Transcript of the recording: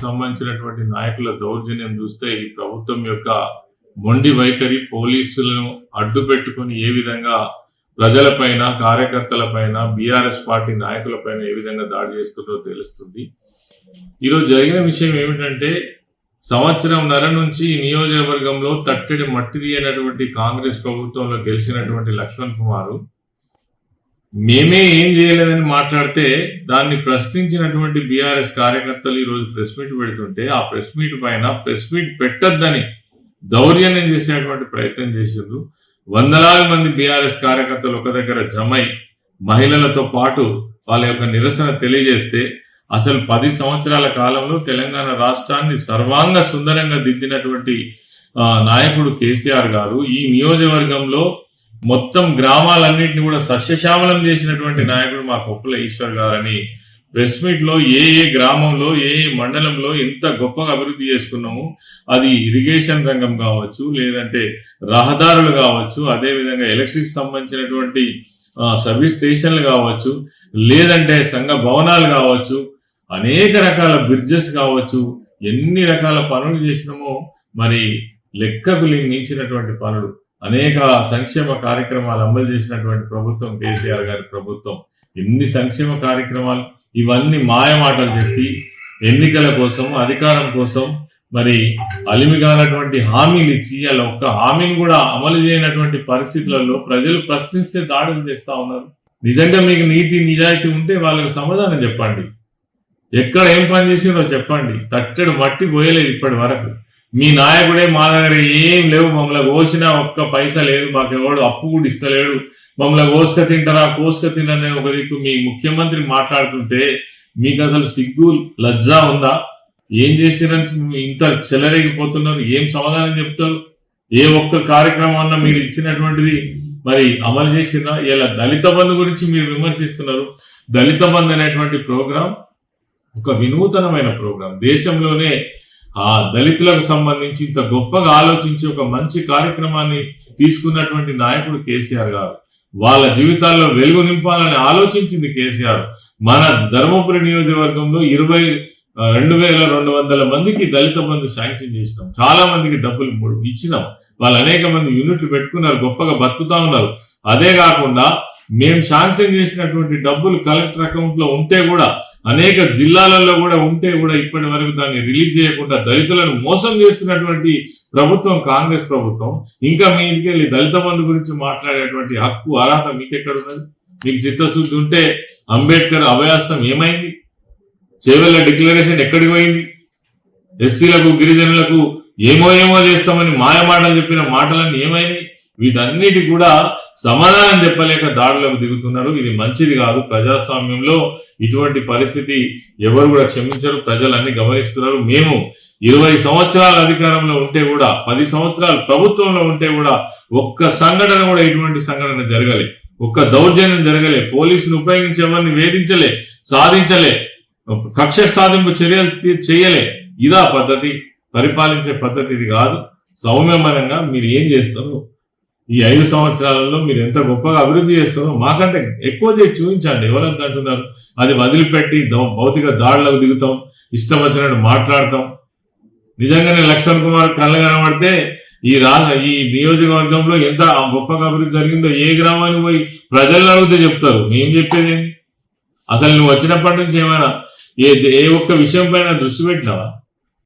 సంబంధించినటువంటి నాయకుల దౌర్జన్యం చూస్తే ఈ ప్రభుత్వం యొక్క మొండి వైఖరి పోలీసులను అడ్డు పెట్టుకుని ఏ విధంగా ప్రజలపైన కార్యకర్తలపైన బీఆర్ఎస్ పార్టీ నాయకులపైన ఏ విధంగా దాడి చేస్తుందో తెలుస్తుంది. ఈరోజు జరిగిన విషయం ఏమిటంటే సంవత్సరం నెల నుంచి నియోజకవర్గంలో తట్టెడి మట్టి తీయనటువంటి కాంగ్రెస్ ప్రభుత్వంలో గెలిచినటువంటి లక్ష్మణ్ కుమారు మేమే ఏం చేయలేదని మాట్లాడితే దాన్ని ప్రశ్నించినటువంటి బీఆర్ఎస్ కార్యకర్తలు ఈరోజు ప్రెస్ మీట్ పెడుతుంటే ఆ ప్రెస్ మీట్ పైన ప్రెస్ మీట్ పెట్టొద్దని దౌర్జన్యం చేసేటువంటి ప్రయత్నం చేసిండ్రు. వందలాది మంది బీఆర్ఎస్ కార్యకర్తలు ఒక దగ్గర జమై మహిళలతో పాటు వాళ్ళ యొక్క నిరసన తెలియజేస్తే అసలు పది సంవత్సరాల కాలంలో తెలంగాణ రాష్ట్రాన్ని సర్వాంగ సుందరంగా దిద్దినటువంటి నాయకుడు కేసీఆర్ గారు ఈ నియోజకవర్గంలో మొత్తం గ్రామాలన్నింటినీ కూడా సస్యశ్యామలం చేసినటువంటి నాయకుడు మా కొప్పుల ఈశ్వర్ గారని ప్రెస్ మీట్లో ఏ ఏ గ్రామంలో ఏ ఏ మండలంలో ఎంత గొప్పగా అభివృద్ధి చేసుకున్నాము అది ఇరిగేషన్ రంగం కావచ్చు లేదంటే రహదారులు కావచ్చు అదే విధంగా ఎలక్ట్రిక్ సంబంధించినటువంటి సర్వీస్ స్టేషన్లు కావచ్చు లేదంటే సంఘ భవనాలు కావచ్చు అనేక రకాల బ్రిడ్జెస్ కావచ్చు ఎన్ని రకాల పనులు చేసినామో మరి లెక్కకు మించినటువంటి పనులు. అనేక సంక్షేమ కార్యక్రమాలు అమలు చేసినటువంటి ప్రభుత్వం కేసీఆర్ గారి ప్రభుత్వం. ఎన్ని సంక్షేమ కార్యక్రమాలు ఇవన్నీ మాయమాటలు చెప్పి ఎన్నికల కోసం అధికారం కోసం మరి అలిమిగానటువంటి హామీలు ఇచ్చి అలా ఒక్క హామీని కూడా అమలు చేయనటువంటి పరిస్థితులలో ప్రజలు ప్రశ్నిస్తే దాడులు చేస్తా ఉన్నారు. నిజంగా మీకు నీతి నిజాయితీ ఉంటే వాళ్ళకి సమాధానం చెప్పండి. ఎక్కడ ఏం పని చేసిందో చెప్పండి. తట్టెడు మట్టి పోయలేదు ఇప్పటి వరకు. మీ నాయకుడే మా దగ్గర ఏం లేవు మమ్మల్ని కోసినా ఒక్క పైసా లేదు మాకు ఎవడు అప్పు కూడా ఇస్తలేడు. మమ్మల్ని కోసుక తింటారా కోసుక తిననే ఒక దిక్కు. మీ ముఖ్యమంత్రి మాట్లాడుతుంటే మీకు అసలు సిగ్గు లజ్జా ఉందా? ఏం చేసిరని ఇంత చెలరేగిపోతున్నారు ఏం సమాధానం చెప్తారు? ఏ ఒక్క కార్యక్రమం అన్నా మీరు ఇచ్చినటువంటిది మరి అమలు చేసిన ఇలా దళిత బంధు గురించి మీరు విమర్శిస్తున్నారు. దళిత బంధు అనేటువంటి ప్రోగ్రాం ఒక వినూతనమైన ప్రోగ్రాం. దేశంలోనే ఆ దళితులకు సంబంధించి ఇంత గొప్పగా ఆలోచించి ఒక మంచి కార్యక్రమాన్ని తీసుకున్నటువంటి నాయకుడు కేసీఆర్ గారు. వాళ్ళ జీవితాల్లో వెలుగు నింపాలని ఆలోచించింది కేసీఆర్. మన ధర్మపురి నియోజకవర్గంలో ఇరవై రెండు వేల రెండు వందల మందికి దళిత బంధు శాంక్షన్ చేసినాం. చాలా మందికి డబ్బులు మూడు ఇచ్చినాం. వాళ్ళు అనేక మంది యూనిట్లు పెట్టుకున్నారు గొప్పగా బతుకుతా ఉన్నారు. అదే కాకుండా మేము శాంక్షన్ చేసినటువంటి డబ్బులు కలెక్టర్ అకౌంట్లో ఉంటే కూడా అనేక జిల్లాలలో కూడా ఉంటే కూడా ఇప్పటి వరకు దాన్ని రిలీజ్ చేయకుండా దళితులను మోసం చేస్తున్నటువంటి ప్రభుత్వం కాంగ్రెస్ ప్రభుత్వం. ఇంకా మీ ఇంటికెళ్ళి దళిత బంధు గురించి మాట్లాడేటువంటి హక్కు అర్హత మీకెక్కడున్నది? మీకు చిత్తశుద్ధి ఉంటే అంబేద్కర్ అభయాస్తం ఏమైంది? చేవెళ్ళ డిక్లరేషన్ ఎక్కడికి పోయింది? ఎస్సీలకు గిరిజనులకు ఏమో ఏమో చేస్తామని మాయమాటలు చెప్పిన మాటలన్నీ ఏమైంది? వీటన్నిటి కూడా సమాధానం చెప్పలేక దాడులకు దిగుతున్నారు. ఇది మంచిది కాదు. ప్రజాస్వామ్యంలో ఇటువంటి పరిస్థితి ఎవరు కూడా క్షమించరు. ప్రజలన్నీ గమనిస్తున్నారు. మేము ఇరవై సంవత్సరాల అధికారంలో ఉంటే కూడా పది సంవత్సరాలు ప్రభుత్వంలో ఉంటే కూడా ఒక్క సంఘటన కూడా ఇటువంటి సంఘటన జరగలే. ఒక్క దౌర్జన్యం జరగలే. పోలీసులు ఉపయోగించి ఎవరిని వేధించలే సాధించలే కక్ష సాధింపు చర్యలు చేయలే. ఇదా పద్ధతి. పరిపాలించే పద్ధతి ఇది కాదు. సౌమ్యమనంగా మీరు ఏం చేస్తారు ఈ ఐదు సంవత్సరాలలో మీరు ఎంత గొప్పగా అభివృద్ధి చేస్తున్నారో మాకంటే ఎక్కువ చేసి చూపించండి. ఎవరంత అంటున్నారు? అది వదిలిపెట్టి భౌతిక దాడులకు దిగుతాం ఇష్టం వచ్చినట్టు మాట్లాడతాం. నిజంగానే లక్ష్మణ్ కుమార్ కళ్ళ కనబడితే ఈ రా ఈ నియోజకవర్గంలో ఎంత గొప్పగా అభివృద్ధి జరిగిందో ఏ గ్రామానికి పోయి ప్రజలను అడిగితే చెప్తారు. మేము చెప్పేది అసలు నువ్వు వచ్చినప్పటి నుంచి ఏమైనా ఏ ఏ ఒక్క విషయం పైన దృష్టి పెట్టినావా?